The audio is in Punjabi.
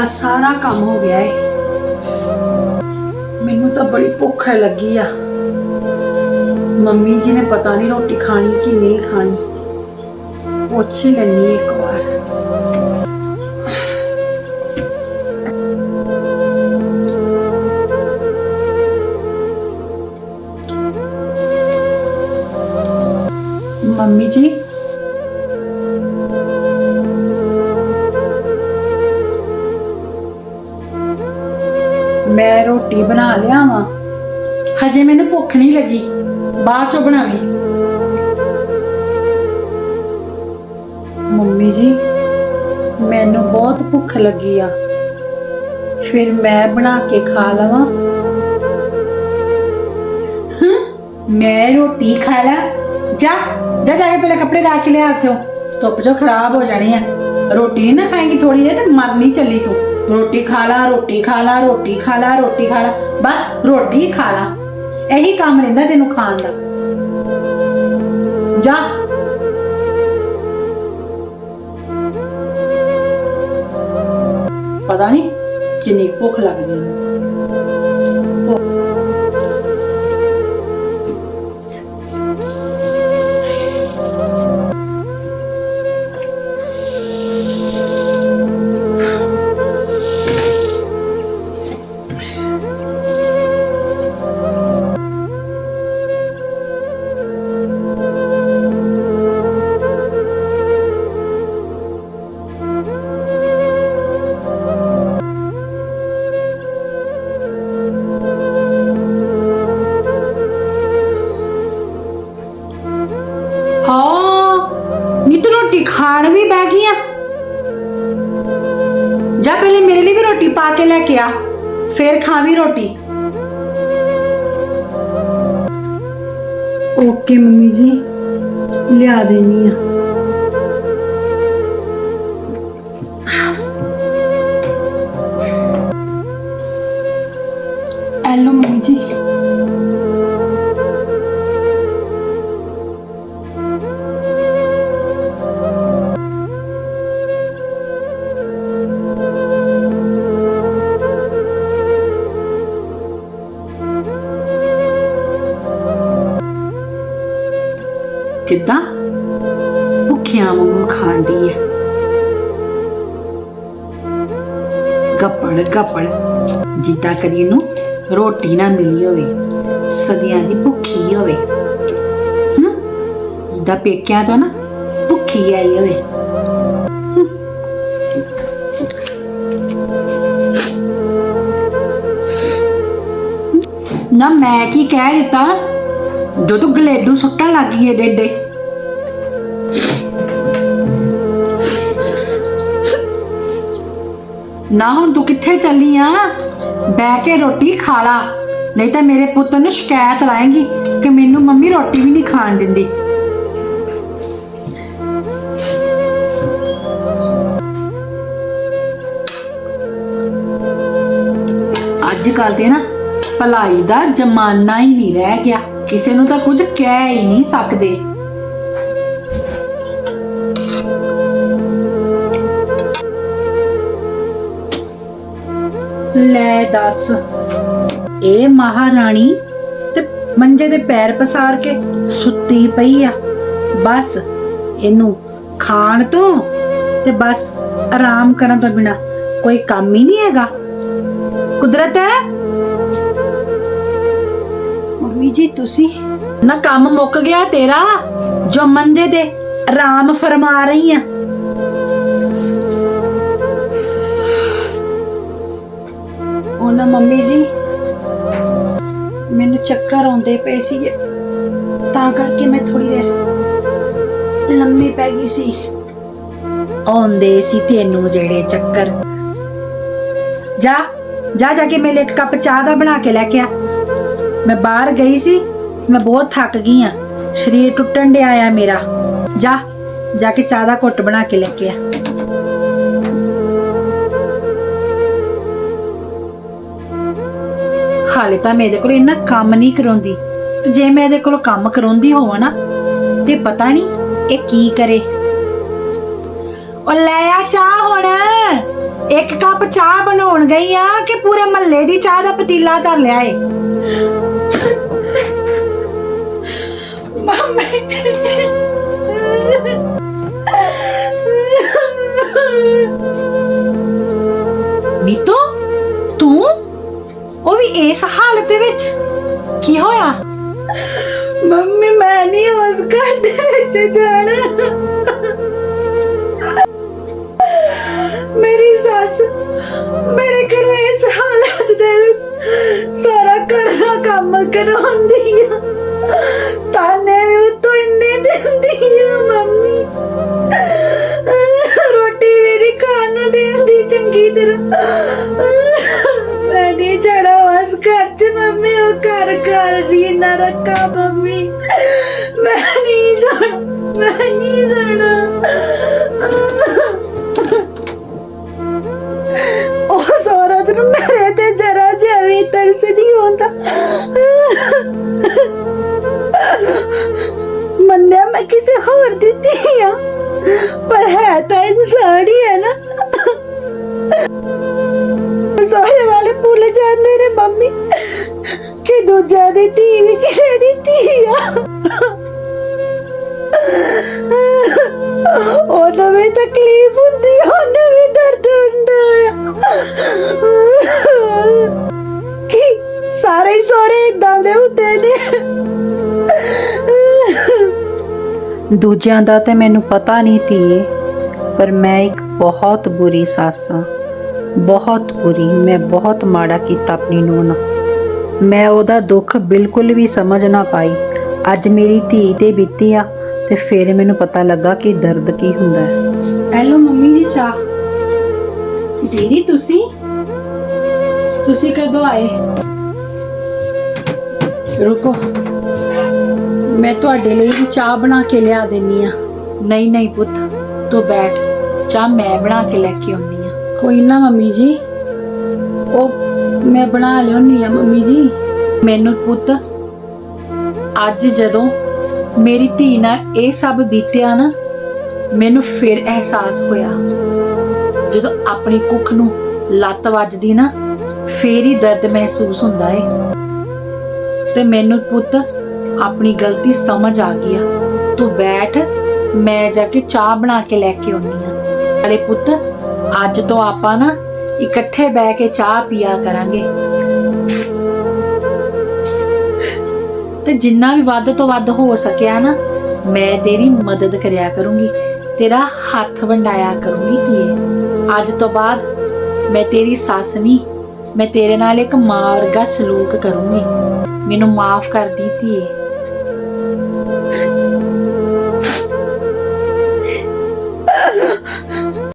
ਦਾ ਸਾਰਾ ਕੰਮ ਹੋ ਗਿਆ ਏ। ਮੈਨੂੰ ਤਾਂ ਬੜੀ ਭੁੱਖ ਲੱਗੀ ਆ। ਮੰਮੀ ਜੀ ਨੇ ਪਤਾ ਨਹੀਂ ਰੋਟੀ ਖਾਣੀ ਕਿ ਨਹੀਂ ਖਾਣੀ। ਪੁੱਛ ਹੀ ਲੈਣੀ ਇੱਕ ਵਾਰ। ਮੰਮੀ ਜੀ ਰੋਟੀ ਬਣਾ ਲਿਆ ਵਾਂ ਹਜੇ ਮੈਨੂੰ ਭੁੱਖ ਨਹੀਂ ਲੱਗੀ। ਬਾਅਦ ਚੋਂ ਬਣਾਵੀਂ। ਮੰਮੀ ਜੀ, ਮੈਨੂੰ ਬਹੁਤ ਭੁੱਖ ਲੱਗੀ ਆ। ਫਿਰ ਮੈਂ ਬਣਾ ਕੇ ਖਾ ਲਵਾਂ। ਮੈਂ ਰੋਟੀ ਖਾ ਲਾ। ਜਾ ਜਾ ਜਾ ਪਹਿਲੇ ਕੱਪੜੇ ਲਾ ਕੇ ਲਿਆ ਉੱਥੋਂ। ਧੁੱਪ ਚੋਂ ਖਰਾਬ ਹੋ ਜਾਣੀ ਆ। ਰੋਟੀ ਨੀ ਨਾ ਖਾਏਗੀ ਥੋੜੀ ਜਿਹੀ, ਤੇ ਮਰਨੀ ਚੱਲੀ ਤੂੰ। ਰੋਟੀ ਖਾ ਲਾ, ਰੋਟੀ ਖਾ ਲਾ, ਰੋਟੀ ਖਾ ਲਾ, ਰੋਟੀ ਖਾ ਲਾ, ਬਸ ਰੋਟੀ ਖਾ ਲਾ। ਇਹੀ ਕੰਮ ਰਹਿੰਦਾ ਤੈਨੂੰ ਖਾਣ ਦਾ। ਜਾ। ਪਤਾ ਨਹੀਂ ਕਿੰਨੀ ਭੁੱਖ ਲੱਗਦੀ ਹੈ। ਜਾ ਪਹਿਲੇ ਮੇਰੇ ਲਈ ਵੀ ਰੋਟੀ ਪਾ ਕੇ ਲੈ ਕੇ ਆ ਫੇਰ ਖਾਵੀਂ ਰੋਟੀ ਓਕੇ ਮੰਮੀ ਜੀ ਲਿਆ ਦੇਣੀ ਆ ਕਿੱਦਾਂ? ਭੁੱਖਿਆਂ ਵਾਂਗੂ ਖਾਂਦੀ ਹੈ ਗੱਪੜ ਗੱਪੜ ਜਿੱਦਾਂ ਕਰੀ ਨੂੰ ਰੋਟੀ ਨਾ ਮਿਲੀ ਹੋਵੇ, ਸਦੀਆਂ ਦੀ ਭੁੱਖੀ ਹੋਵੇ। ਹੂੰ? ਜਿੱਦਾਂ ਪੇਕਿਆਂ ਤੋਂ ਨਾ ਭੁੱਖੀ ਆਈ ਹੋਵੇ। ਨਾ ਮੈਂ ਕੀ ਕਹਿ ਦਿੱਤਾ? ਜਦੋਂ ਗਲੇਡੂ ਸੁੱਟਣ ਲੱਗ ਗਈ ਏਡੇ। ਨਾ ਹੁਣ ਤੂੰ ਕਿੱਥੇ ਚੱਲੀ ਆ? ਬਹਿ ਕੇ ਰੋਟੀ ਖਾ ਲਾ। ਨਹੀਂ ਤਾਂ ਮੇਰੇ ਪੁੱਤ ਨੂੰ ਸ਼ਿਕਾਇਤ ਲਾਏਗੀ ਕਿ ਮੈਨੂੰ ਮੰਮੀ ਰੋਟੀ ਵੀ ਨਹੀਂ ਖਾਣ ਦਿੰਦੀ। ਅੱਜ ਕੱਲ ਤੇ ਨਾ ਭਲਾਈ ਦਾ ਜ਼ਮਾਨਾ ਹੀ ਨਹੀਂ ਰਹਿ ਗਿਆ। ਕਿਸੇ ਨੂੰ ਤਾਂ ਕੁਝ ਕਹਿ ਹੀ ਨਹੀਂ ਸਕਦੇ। ਲੈ ਦੱਸ। ਇਹ ਮਹਾਰਾਣੀ ਤੇ ਮੰਜੇ ਦੇ ਪੈਰ ਪਸਾਰ ਕੇ ਸੁੱਤੀ ਪਈ ਆ। ਬਸ ਇਹਨੂੰ ਖਾਣ ਤੋਂ ਤੇ ਬਸ ਆਰਾਮ ਕਰਨ ਤੋਂ ਬਿਨਾ ਕੋਈ ਕੰਮ ਹੀ ਨਹੀਂ ਹੈਗਾ। ਕੁਦਰਤ ਹੈ? ਮੰਮੀ ਜੀ ਤੁਸੀਂ? ਨਾ ਕੰਮ ਮੁੱਕ ਗਿਆ ਤੇਰਾ? ਜੋ ਮੰਜੇ ਤੇ ਆਰਾਮ ਫਰਮਾ ਰਹੀ ਆ ਉਹ ਨਾ ਮੰਮੀ ਜੀ। ਮੈਨੂੰ ਚੱਕਰ ਆਉਂਦੇ ਪਏ ਸੀ ਤਾਂ ਕਰਕੇ ਮੈਂ ਥੋੜੀ ਦੇਰ ਲੰਮੀ ਪੈ ਗਈ ਸੀ। ਆਉਂਦੇ ਸੀ ਤੈਨੂੰ ਜਿਹੜੇ ਚੱਕਰ। ਜਾ ਜਾ ਜਾ ਕੇ ਮੇਰੇ ਇੱਕ ਕੱਪ ਚਾਹ ਦਾ ਬਣਾ ਕੇ ਲੈ ਕੇ ਆ। ਮੈਂ ਬਾਹਰ ਗਈ ਸੀ, ਮੈਂ ਬਹੁਤ ਥੱਕ ਗਈ ਆ। ਸਰੀਰ ਟੁੱਟਣ ਡਿਆ ਆ ਮੇਰਾ। ਜਾ ਜਾ ਕੇ ਚਾਹ ਦਾ ਘੁੱਟ ਬਣਾ ਕੇ ਲੈ ਕੇ ਆ। ਹਾਲੇ ਤਾਂ ਮੇਰੇ ਕੋਲ ਇੰਨਾ ਕੰਮ ਨਹੀਂ ਕਰਾਉਂਦੀ। ਤੇ ਜੇ ਮੈਂ ਇਹਦੇ ਕੋਲ ਕੰਮ ਕਰਾਉਂਦੀ ਹੋਵਾਂ ਨਾ ਤੇ ਪਤਾ ਨਹੀਂ ਇਹ ਕੀ ਕਰੇ। ਉਹ ਲੈ ਆ ਚਾਹ ਹੁਣ। ਇੱਕ ਕੱਪ ਚਾਹ ਬਣਾਉਣ ਗਈ ਆ ਕਿ ਪੂਰੇ ਮਹੱਲੇ ਦੀ ਚਾਹ ਦਾ ਪਤੀਲਾ ਧਰ ਲਿਆ ਏ? ਮੀਤੋ? ਉਹ ਵੀ ਇਸ ਹਾਲਤ ਦੇ ਵਿੱਚ? ਕੀ ਹੋਇਆ? ਮੰਮੀ, ਮੈਂ ਨਹੀਂ ਉਸ ਘਰ ਦੇ ਵਿੱਚ ਜਾਣਾ। ਮੇਰੀ ਸੱਸ ਮੇਰੇ ਘਰੋਂ ਇਸ ਹਾਲਤ ਦੇ ਵਿੱਚ ਸਾਰਾ ਘਰ ਦਾ ਕੰਮ ਕਰਾਉਂਦੀ ਉਹ ਘਰ ਘਰ ਵੀ ਨਾ ਰੱਖਾ ਮੰਮੀ। ਮੈਂ ਨਹੀਂ ਜਾਣਾ, ਮੈਂ ਨਹੀਂ ਉਸ ਔਰਤ ਨੂੰ ਮੇਰੇ ਤੇ ਜਰਾ ਜਿਹਾ ਵੀ ਤਰਸ ਨਹੀਂ ਆਉਂਦਾ। ਮੰਨਿਆ ਮੈਂ ਕਿਸੇ ਹੋਰ ਦੀ ਧੀ ਆ। ਪਰ ਹੈ ਤਾਂ ਇਨਸਾਨ ਹੀ ਹੈ ਨਾ। ਦੂਜਿਆਂ ਦੀ ਧੀ ਵੀ ਕਿਸੇ ਦੀ ਧੀ ਆ। ਉਹਨੂੰ ਵੀ ਤਕਲੀਫ ਹੁੰਦੀ ਆ, ਵੀ ਦਰਦ ਹੁੰਦਾ ਆ। ਕੀ ਸਾਰੇ ਹੀ ਸੋਰੇ ਇਦਾਂ ਦੇ ਹੁੰਦੇ ਨੇ? ਦੂਜਿਆਂ ਦਾ ਤੇ ਮੈਨੂੰ ਪਤਾ ਨਹੀਂ ਧੀਏ ਪਰ ਮੈਂ ਇੱਕ ਬਹੁਤ ਬੁਰੀ ਸੱਸ ਹਾਂ ਬਹੁਤ ਬੁਰੀ ਮੈਂ ਬਹੁਤ ਮਾੜਾ ਕੀਤਾ ਆਪਣੀ ਨੂੰਹ ਨਾਲ। ਮੈਂ ਉਹਦਾ ਦੁੱਖ ਬਿਲਕੁਲ ਵੀ ਸਮਝ ਨਾ ਪਾਈ। ਅੱਜ ਮੇਰੀ ਧੀ ਤੇ ਬੀਤੀ ਆ ਤੇ ਫਿਰ ਮੈਨੂੰ ਪਤਾ ਲੱਗਾ ਕਿ ਦਰਦ ਕੀ ਹੁੰਦਾ ਹੈ। ਹੈਲੋ ਮੰਮੀ ਜੀ ਚਾਹ। ਦੀਦੀ ਤੁਸੀਂ? ਤੁਸੀਂ ਕਦੋਂ ਆਏ? ਰੁਕੋ। ਮੈਂ ਤੁਹਾਡੇ ਲਈ ਵੀ ਚਾਹ ਬਣਾ ਕੇ ਲਿਆ ਦੇਣੀ ਆ। ਨਹੀਂ ਨਹੀਂ ਪੁੱਤ ਤੂੰ ਬੈਠ। ਚਾਹ ਮੈਂ ਬਣਾ ਕੇ ਲੈ ਕੇ ਆਉਣੀ ਆ। ਕੋਈ ਨਾ ਮੰਮੀ ਜੀ। ਉਹ ਮੈਂ ਬਣਾ ਲਿਆਉਣੀ ਆ ਮੰਮੀ ਜੀ। ਮੈਨੂੰ ਪੁੱਤ, ਅੱਜ ਜਦੋਂ ਮੇਰੀ ਧੀ ਨਾਲ ਇਹ ਸਭ ਬੀਤਿਆ ਨਾ, ਮੈਨੂੰ ਫਿਰ ਅਹਿਸਾਸ ਹੋਇਆ। ਜਦੋਂ ਆਪਣੀ ਕੁੱਖ ਨੂੰ ਲੱਤ ਵੱਜਦੀ ਨਾ, ਫੇਰ ਹੀ ਦਰਦ ਮਹਿਸੂਸ ਹੁੰਦਾ ਏ। ਤੇ ਮੈਨੂੰ ਪੁੱਤ, ਆਪਣੀ ਗਲਤੀ ਸਮਝ ਆ ਗਈ ਆ। ਤੂੰ ਬੈਠ, ਮੈਂ ਜਾ ਕੇ ਚਾਹ ਬਣਾ ਕੇ ਲੈ ਕੇ ਆਉਣੀ ਆ। ਅਰੇ ਪੁੱਤ, ਅੱਜ ਤੋਂ ਆਪਾਂ ਨਾ ਇਕੱਠੇ ਬਹਿ ਕੇ ਚਾਹ ਪੀਆ ਕਰਾਂਗੇ। ਤੇ ਜਿੰਨਾ ਵੀ ਵੱਧ ਤੋਂ ਵੱਧ ਹੋ ਸਕਿਆ ਨਾ, ਮੈਂ ਤੇਰੀ ਮਦਦ ਕਰਿਆ ਕਰੂੰਗੀ। ਤੇਰਾ ਹੱਥ ਵੰਡਾਇਆ ਕਰੂੰਗੀ ਧੀਏ। ਅੱਜ ਤੋਂ ਬਾਅਦ ਮੈਂ ਤੇਰੀ ਸੱਸ ਨਹੀਂ, ਮੈਂ ਤੇਰੇ ਨਾਲ ਇੱਕ ਮਾਂ ਵਰਗਾ ਸਲੂਕ ਕਰੂੰਗੀ। ਮੈਨੂੰ ਮਾਫ ਕਰ ਦੀ ਧੀਏ।